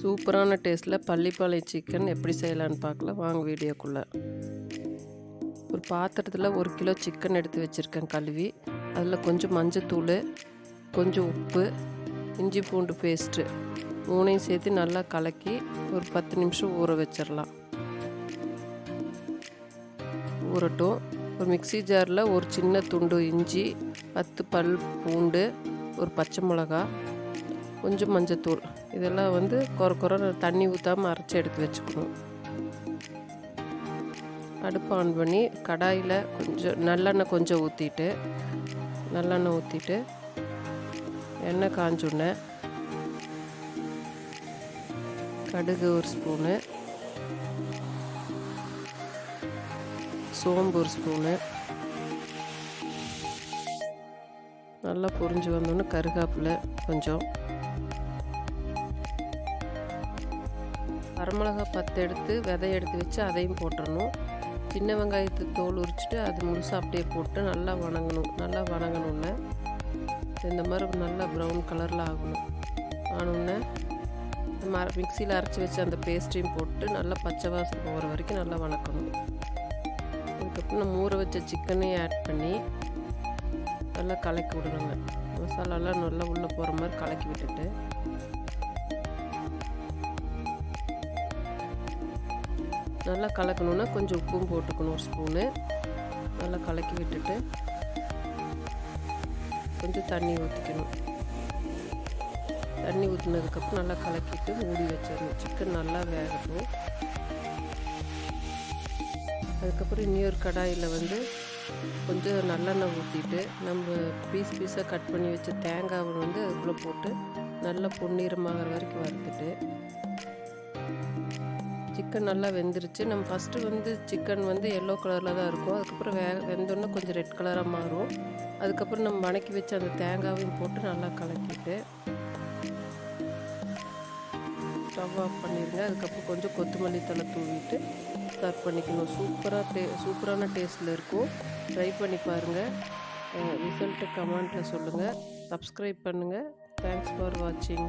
சூப்பரான டேஸ்ட்டில் பள்ளிப்பாளைய சிக்கன் எப்படி செய்யலான்னு பார்க்கலாம். வாங்க வீடியோக்குள்ளே. ஒரு பாத்திரத்தில் ஒரு கிலோ சிக்கன் எடுத்து வச்சுருக்கேன் கழுவி. அதில் கொஞ்சம் மஞ்சத்தூள் கொஞ்சம் உப்பு இஞ்சி பூண்டு பேஸ்ட்டு மூணையும் சேர்த்து நல்லா கலக்கி ஒரு பத்து நிமிஷம் ஊற வச்சிடலாம் ஊறட்டும். ஒரு மிக்சி ஜாரில் ஒரு சின்ன துண்டு இஞ்சி பத்து பல் பூண்டு ஒரு பச்சை மிளகா கொஞ்சம் மஞ்சத்தூள். இதெல்லாம் வந்து குறை குறை தண்ணி ஊற்றாமல் அரைச்சி எடுத்து வச்சுக்கணும். அடுப்பு ஆன் பண்ணி கடாயில் கொஞ்சம் நல்லெண்ணெய் கொஞ்சம் ஊற்றிட்டு நல்லெண்ணெய் ஊற்றிட்டு எண்ணெய் காஞ்சோடனே கடுகு ஒரு ஸ்பூனு சோம்பு ஒரு ஸ்பூனு நல்லா பொரிஞ்சு வந்தோன்னே கருகாப்பில் கொஞ்சம் வரமிளகா பத்து எடுத்து விதை எடுத்து வச்சு அதையும் போட்டுடணும் சின்ன வெங்காயத்தை தோல் உரிச்சிட்டு அது முழுசாக அப்படியே போட்டு நல்லா வணங்கணும். நல்லா வணங்கணுன்னு இந்த மாதிரி நல்லா ப்ரௌன் கலரில் ஆகணும். ஆனோடனே மர மிக்சியில் அரைச்சி வச்சு அந்த பேஸ்ட்டையும் போட்டு நல்லா பச்சை வாசம் போகிற வரைக்கும் நல்லா வணக்கணும். அதுக்கப்புறம் நம்ம ஊற வச்ச சிக்கனையும் ஆட் பண்ணி நல்லா கலக்கி விடணுங்க. மசாலாலாம் நல்லா உள்ளே போகிற மாதிரி கலக்கி விட்டுட்டு நல்லா கலக்கணுன்னா கொஞ்சம் உப்பும் போட்டுக்கணும் ஒரு ஸ்பூனு. நல்லா கலக்கி விட்டுட்டு கொஞ்சம் தண்ணி ஊற்றிக்கணும் தண்ணி ஊற்றினதுக்கப்புறம் நல்லா கலக்கிட்டு மூடி வச்சிடணும். சிக்கன் நல்லா வேகட்டும். அதுக்கப்புறம் இன்னொரு கடாயில் வந்து கொஞ்சம் நல்லெண்ணெய் ஊற்றிட்டு நம்ம பீஸ் பீஸாக கட் பண்ணி வச்ச தேங்காவை வந்து அதுக்குள்ளே போட்டு நல்லா பொன்னிறமாகிற வரைக்கும் வறுத்துட்டு சிக்கன் நல்லா வெந்துருச்சு. நம்ம ஃபஸ்ட்டு வந்து சிக்கன் வந்து எல்லோ கலரில் தான் இருக்கும். அதுக்கப்புறம் வே வெந்தோடனே கொஞ்சம் ரெட் கலராக மாறும். அதுக்கப்புறம் நம்ம வணக்கி வச்ச அந்த தேங்காவையும் போட்டு நல்லா கலக்கிட்டு ஸ்டவ் ஆஃப் பண்ணிடுங்க அதுக்கப்புறம் கொஞ்சம் கொத்தமல்லி தலை தூவிட்டு சர்வ் பண்ணிக்கணும். சூப்பராக டே சூப்பரான டேஸ்ட்டில் இருக்கும். ட்ரை பண்ணி பாருங்கள் ரிசல்ட்டு கமெண்ட்டில் சொல்லுங்கள் சப்ஸ்கிரைப் பண்ணுங்கள் தேங்க்ஸ் ஃபார் வாட்சிங்